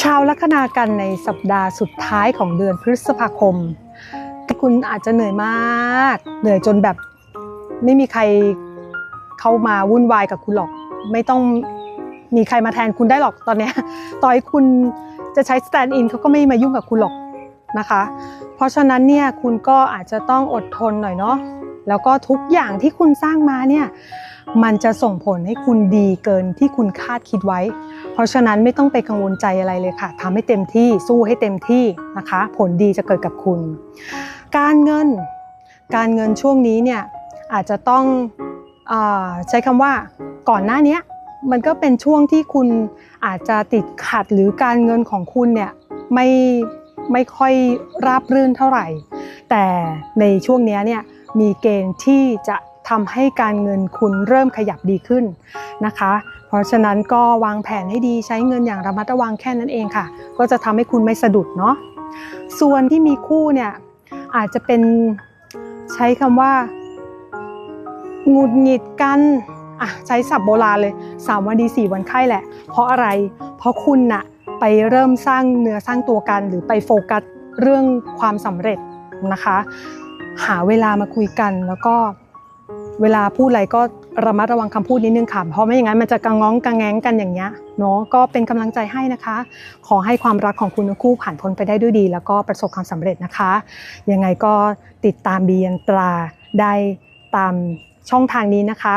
ชาวลัคนากันในสัปดาห์สุดท้ายของเดือนพฤษภาคม คุณอาจจะเหนื่อยมาก เหนื่อยจนแบบไม่มีใครเข้ามาวุ่นวายกับคุณหรอก ไม่ต้องมีใครมาแทนคุณได้หรอกตอนนี้ต่อให้คุณจะใช้สแตนด์อินเขาก็ไม่มายุ่งกับคุณหรอกนะคะ เพราะฉะนั้นเนี่ยคุณก็อาจจะต้องอดทนหน่อยเนาะแล้วก็ทุกอย่างที่คุณสร้างมาเนี่ย มันจะส่งผลให้คุณดีเกินที่คุณคาดคิดไว้ เพราะฉะนั้นไม่ต้องไปกังวลใจอะไรเลยค่ะทำให้เต็มที่สู้ให้เต็มที่นะคะ ผลดีจะเกิดกับคุณ การเงิน การเงินช่วงนี้เนี่ยอาจจะต้องอใช้คำว่าก่อนหน้านี้มันก็เป็นช่วงที่คุณอาจจะติดขัดหรือการเงินของคุณเนี่ยไม่ไม่ค่อยราบรื่นเท่าไหร่ แต่ในช่วงนี้เนี่ยมีเกณฑ์ที่จะ ทำให้การเงินคุณเริ่มขยับดีขึ้นนะคะ เพราะฉะนั้นก็วางแผนให้ดีใช้เงินอย่างระมัดระวังแค่นั้นเองค่ะ ก็จะทำให้คุณไม่สะดุดเนาะส่วนที่มีคู่เนี่ยอาจจะเป็นใช้คำว่าหงุดหงิดกันอะใช้ศัพท์โบราณเลย 3 วันดี 4 วันไข้แหละ เพราะอะไร เพราะคุณน่ะไปเริ่มสร้างเนื้อสร้างตัวกัน หรือไปโฟกัสเรื่องความสำเร็จนะคะ หาเวลามาคุยกันแล้วก็ เวลาพูดอะไรก็ระมัดระวังคำพูดนิดนึงค่ะเพราะไม่อย่างนั้นมันจะกังง้องกังแง้งกันอย่างเงี้ยเนาะก็เป็นกำลังใจให้นะคะ ขอให้ความรักของคุณทั้งคู่ผ่านพ้นไปได้ด้วยดี แล้วก็ประสบความสำเร็จนะคะ ยังไงก็ติดตามบียันตราได้ตามช่องทางนี้นะคะ